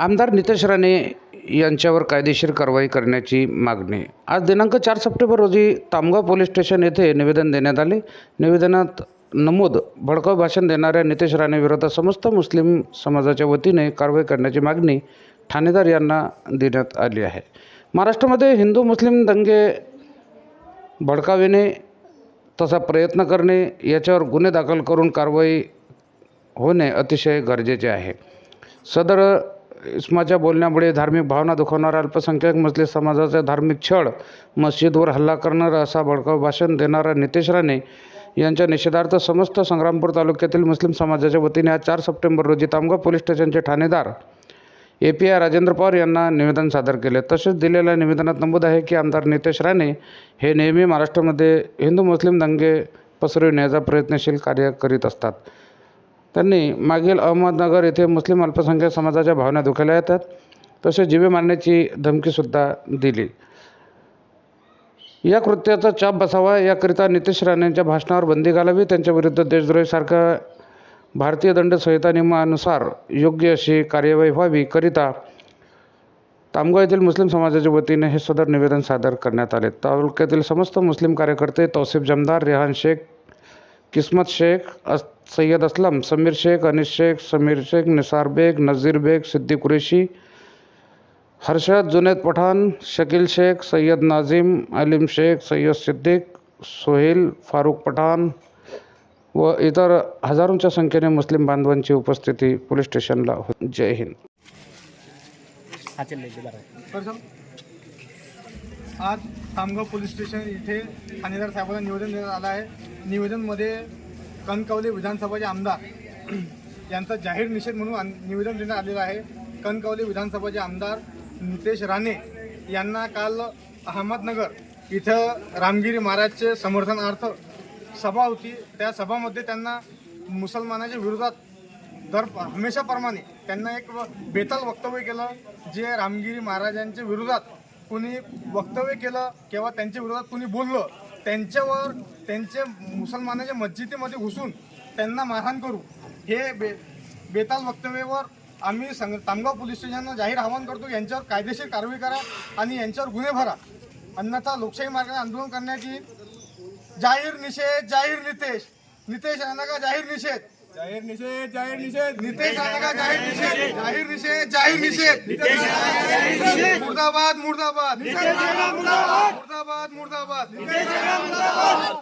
आमदार नितेश राणे यांच्यावर कायदेशीर कारवाई करण्याची मागणी. आज दिनांक चार सप्टेंबर रोजी तामगाव पोलीस स्टेशन येथे निवेदन देण्यात आले. निवेदनात नमूद भडकाव भाषण देणाऱ्या नितेश राणेविरोधात समस्त मुस्लिम समाजाच्या वतीने कारवाई करण्याची मागणी ठाणेदार यांना देण्यात आली आहे. महाराष्ट्रामध्ये हिंदू मुस्लिम दंगे भडकाविणे तसा प्रयत्न करणे याच्यावर गुन्हे दाखल करून कारवाई होणे अतिशय गरजेचे आहे. सदर इस्माच्या बोलण्यामुळे धार्मिक भावना दुखवणारा अल्पसंख्याक मुस्लिम समाजाचा धार्मिक छळ मस्जिदवर हल्ला करणारा असा भडकाऊ भाषण देणारा नितेश राणे यांच्या निषेधार्थ समस्त संग्रामपूर तालुक्यातील मुस्लिम समाजाच्या वतीने आज चार सप्टेंबर रोजी तामगाव पोलीस स्टेशनचे ठाणेदार A P I Rajendra Pawar यांना निवेदन सादर केले. तसेच दिलेल्या निवेदनात नमूद आहे की आमदार नितेश राणे हे नेहमी महाराष्ट्रामध्ये हिंदू मुस्लिम दंगे पसरविण्याचा प्रयत्नशील कार्य करीत असतात. त्यांनी मागील अहमदनगर येथे मुस्लिम अल्पसंख्याक समाजाच्या भावना दुखावल्या येतात तसेच जीवे मारण्याची धमकीसुद्धा दिली. या कृत्याचा चाप बसावा याकरिता नितेश राणेंच्या भाषणावर बंदी घालावी त्यांच्याविरुद्ध देशद्रोहीसारख्या भारतीय दंड संहिता नियमानुसार योग्य अशी कार्यवाही व्हावी करिता तामगाव येथील मुस्लिम समाजाच्या वतीने हे सदर निवेदन सादर करण्यात आले. तालुक्यातील समस्त मुस्लिम कार्यकर्ते तौसिफ जमदार रेहान शेख किस्मत शेख अस सय्यद असलम समीर शेख अनिस शेख समीर शेख निसार बेग नझीर बेग सिद्दीक कुरेशी हर्षद जुनेद पठाण शकील शेख सय्यद नाझीम अलीम शेख सय्यद सिद्दीक सोहेल फारूक पठाण व इतर हजारोंच्या संख्येने मुस्लिम बांधवांची उपस्थिती पोलीस स्टेशनला होती जय हिंद. आज खामगाव पोलीस स्टेशन इथे ठाणेदार साहेबांना निवेदन देण्यात आलं आहे. निवेदनमध्ये कणकवली विधानसभाचे आमदार यांचा जाहीर निषेध म्हणून निवेदन देण्यात आलेलं आहे. कणकवली विधानसभाचे आमदार नितेश राणे यांना काल अहमदनगर इथं रामगिरी महाराजचे समर्थनार्थ सभा होती. त्या सभामध्ये त्यांना मुसलमानाच्या विरोधात दर हमेशाप्रमाणे त्यांना एक व- बेताल वक्तव्य केलं जे रामगिरी महाराजांच्या विरोधात कुणी वक्तव्य केलं किंवा त्यांच्या विरोधात कोणी बोललं त्यांच्यावर त्यांचे मुसलमानाच्या मस्जिदीमध्ये घुसून त्यांना मारहाण करू हे बे बेताल वक्तव्यावर आम्ही संग तामगाव पोलीस स्टेशनला जाहीर आवाहन करतो यांच्यावर कायदेशीर कारवाई करा आणि यांच्यावर गुन्हे भरा. अन्यथा लोकशाही मार्गाने आंदोलन करण्याची जाहीर निषेध जाहीर नितेश नितेश राणा का जाहीर निषेध. जाहीर निषेध जाहीर निषेध. नितेश राणाला जाहीर निषेध? जाहीर निषेध जाहीर निषेध. मुर्दाबाद मुर्दाबाद. मुर्दाबाद मुर्दाबाद. मुर्दाबाद